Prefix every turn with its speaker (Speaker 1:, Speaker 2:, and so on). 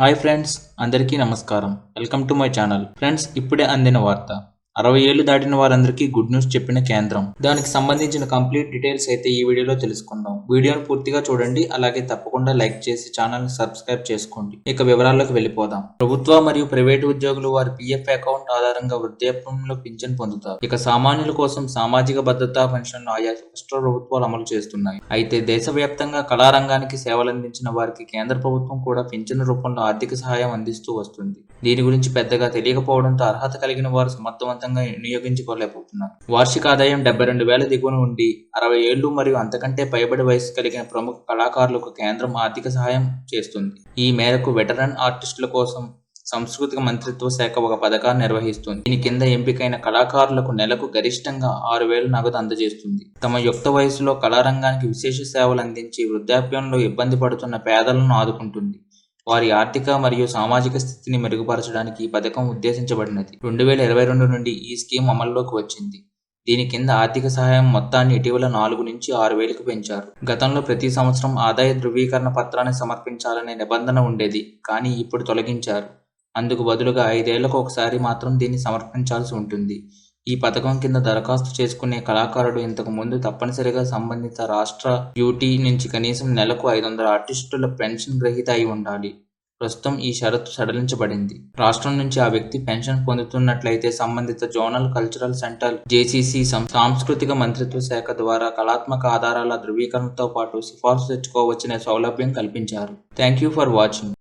Speaker 1: Hi friends అందరికీ నమస్కారం. Welcome to my channel. Friends ఇప్పుడే అందిన వార్త. అరవై ఏళ్ళు దాటిన వారందరికీ గుడ్ న్యూస్ చెప్పిన కేంద్రం. దానికి సంబంధించిన కంప్లీట్ డీటెయిల్స్ అయితే ఈ వీడియోలో తెలుసుకుందాం. వీడియోను పూర్తిగా చూడండి అలాగే తప్పకుండా లైక్ చేసి ఛానల్ సబ్స్క్రైబ్ చేసుకోండి. ఇక వివరాల్లోకి వెళ్ళిపోదాం. ప్రభుత్వ మరియు ప్రైవేటు ఉద్యోగులు వారి పిఎఫ్ అకౌంట్ ఆధారంగా వృద్ధాప్యంలో పింఛన్ పొందుతారు. ఇక సామాన్యుల కోసం సామాజిక భద్రతా పెన్షన్లు ఆయా రాష్ట్ర ప్రభుత్వాలు అమలు చేస్తున్నాయి. అయితే దేశవ్యాప్తంగా కళారంగానికి సేవలందించిన వారికి కేంద్ర ప్రభుత్వం కూడా పింఛను రూపంలో ఆర్థిక సహాయం అందిస్తూ వస్తుంది. దీని గురించి పెద్దగా తెలియకపోవడంతో అర్హత కలిగిన వారు సమర్థవంతంగా వినియోగించుకోలేకపోతున్నారు వార్షిక ఆదాయం డెబ్బై రెండు వేల దిగువన ఉండి అరవై ఏళ్ళు మరియు అంతకంటే పైబడి వయసు కలిగిన ప్రముఖ కళాకారులకు కేంద్రం ఆర్థిక సహాయం చేస్తుంది. ఈ మేరకు వెటరన్ ఆర్టిస్టుల కోసం సాంస్కృతిక మంత్రిత్వ శాఖ ఒక పథకాన్ని నిర్వహిస్తుంది. దీని కింద ఎంపికైన కళాకారులకు నెలకు గరిష్టంగా ఆరు వేలు నగదు అందజేస్తుంది. తమ యుక్త వయసులో కళారంగానికి విశేష సేవలు అందించి వృద్ధాప్యంలో ఇబ్బంది పడుతున్న పేదలను ఆదుకుంటుంది. వారి ఆర్థిక మరియు సామాజిక స్థితిని మెరుగుపరచడానికి ఈ పథకం ఉద్దేశించబడినది. రెండు వేల ఇరవై రెండు నుండి ఈ స్కీమ్ అమల్లోకి వచ్చింది. దీని కింద ఆర్థిక సహాయం మొత్తాన్ని ఇటీవల నాలుగు నుంచి ఆరు వేలకు పెంచారు. గతంలో ప్రతి సంవత్సరం ఆదాయ ధృవీకరణ పత్రాన్ని సమర్పించాలనే నిబంధన ఉండేది కానీ ఇప్పుడు తొలగించారు. అందుకు బదులుగా ఐదేళ్ళకు ఒకసారి మాత్రం దీన్ని సమర్పించాల్సి ఉంటుంది. ఈ పథకం కింద దరఖాస్తు చేసుకునే కళాకారుడు ఇంతకు ముందు తప్పనిసరిగా సంబంధిత రాష్ట్ర డ్యూటీ నుంచి కనీసం నెలకు ఐదు వందల ఆర్టిస్టుల పెన్షన్ గ్రహీత అయి ఉండాలి. ప్రస్తుతం ఈ షరతు సడలించబడింది. రాష్ట్రం నుంచి ఆ వ్యక్తి పెన్షన్ పొందుతున్నట్లయితే సంబంధిత జోనల్ కల్చరల్ సెంటర్ జేసీసీ సాంస్కృతిక మంత్రిత్వ శాఖ ద్వారా కళాత్మక ఆధారాల ధృవీకరణతో పాటు సిఫార్సు తెచ్చుకోవచ్చనే సౌలభ్యం కల్పించారు. Thank you for watching.